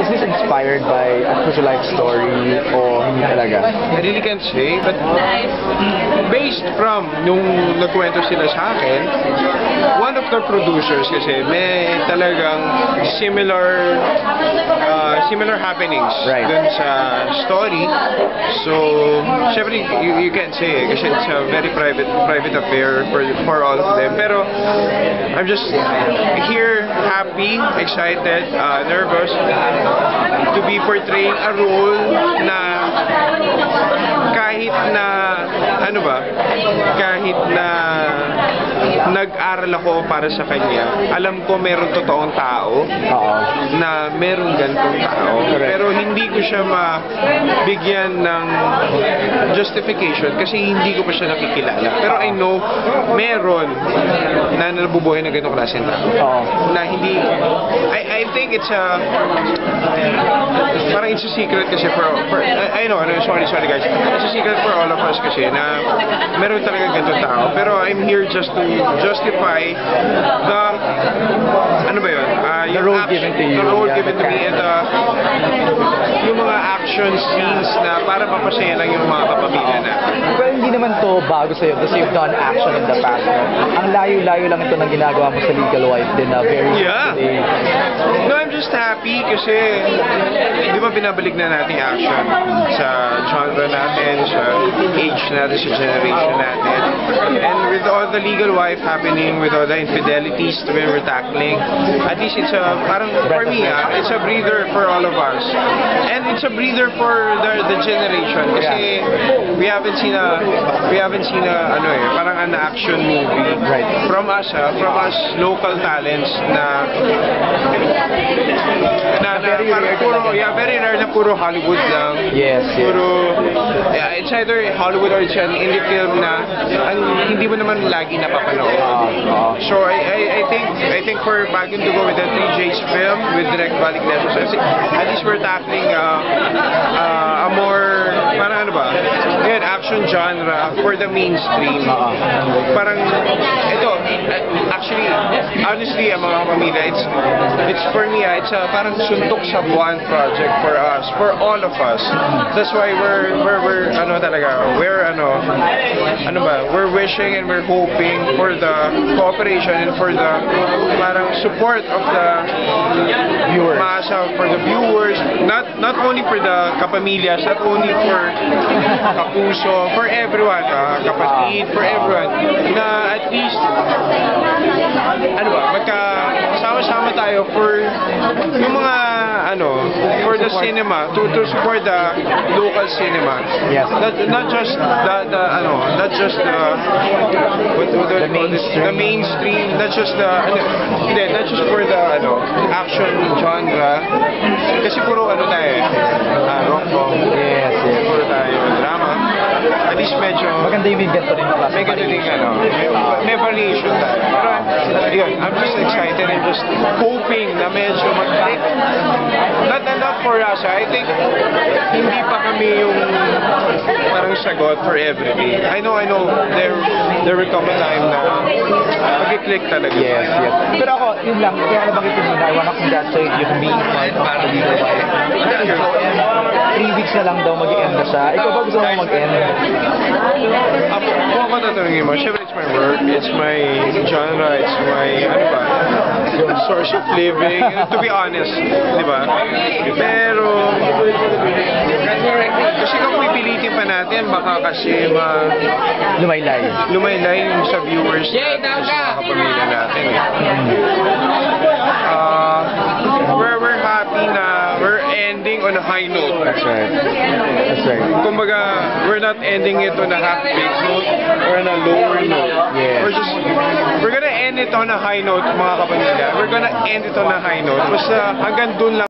is this inspired by a true life story o hindi talaga? I really can't say, but based from nung nagkwento sila sa akin, one of the producers kasi may talagang similar uh, similar happenings Right. dun sa story. So, syempre, you, you can't say eh, kasi it's a very private private affair for, for all of them. Pero, I'm just here, happy, excited, uh, nervous to be portraying a role na kahit na ano ba? Kahit na nag-aral ako para sa kanya alam ko meron totoong tao Oo. na meron ganitong tao Correct. pero hindi ko siya mabigyan ng justification kasi hindi ko pa siya nakikilala pero I know meron na nabubuhay ng ganitong klaseng tao Oo. na hindi I I think it's a parang it's a secret kasi for, for I, I know ano sorry sorry guys it's a secret for all of us kasi na meron talaga ganitong tao pero I'm here just to justify the ano ba yun Ah, The role action- given to you, the role yeah, given to me and the yung mga action scenes na para mapasaya lang yung mga kapamilya natin Well, hindi naman to bago sa'yo kasi you've done action in the past. No? Ang layo-layo lang ito ng ginagawa mo sa Legal Wife din na very Yeah. today. No, I'm just happy kasi di ba binabalik na natin action sa genre natin, sa age natin, sa generation natin. And with all the legal wife happening, with all the infidelities that we're tackling, at least it's a, parang for me, ah, it's a breather for all of us. And it's a breather for the, the generation kasi we haven't seen a, we haven't seen a, ano eh, parang an action movie Right. from us, ah, from us local talents na talaga. yeah, very rare na puro Hollywood lang. Yes, yes. Puro, yeah, it's either Hollywood or it's an indie film na ang hindi mo naman lagi napapanood. Oo, oo. So I, I, I think I think for Baguio to go with the 3J's film with direct Balik Lesos, at least we're tackling uh, uh, a more parang ano ba? Yan, action genre for the mainstream. Oo. Parang uh, actually honestly ang mga pamilya it's it's for me ah, it's a parang suntok sa buwan project for us for all of us that's why we're we're, we're ano talaga we're ano ano ba we're wishing and we're hoping for the cooperation and for the parang support of the Viewers. masa for the viewers not not only for the kapamilyas not only for kapuso for everyone ah, kapatid for everyone na at least ano ba magka sama-sama tayo for yung mga ano for the cinema to to support the local cinema Yes. not, not just the, the ano not just the what, what The mainstream. the mainstream not just the ano, hindi not just for the ano action genre kasi puro ano tayo uh, rom-com Yes, yes. Least medyo Maganda yung may ganito rin klase. may ganun ano, may, variation tayo. Pero, yun, I'm just excited and just hoping na medyo not, not for us, ah. I think hindi pa kami yung parang sagot for everything. I know, I know, there, there will come a time na mag-click talaga. Yes, yes. Pero ako, yun lang, kaya nabanggit ko muna, I wanna congratulate you for being part of the you. Three weeks na lang daw mag-end na siya. Ikaw ba gusto mo mag-end? Kung ako tatanungin mo, syempre it's my work, it's my genre, it's my, ano ba, source of living, to be honest, di ba? Pero, kasi kung pipilitin pa natin, baka kasi ma, Lumaylay. lumaylay yung sa viewers natin, sa mga kapamilya natin. eh. Ah, we're, we're happy na we're ending on a high note. That's right. That's right. Kumbaga, we're not ending it on a half-baked note or on a lower we're gonna end it on a high note, mga kapamilya. We're gonna end it on a high note. Basta hanggang dun lang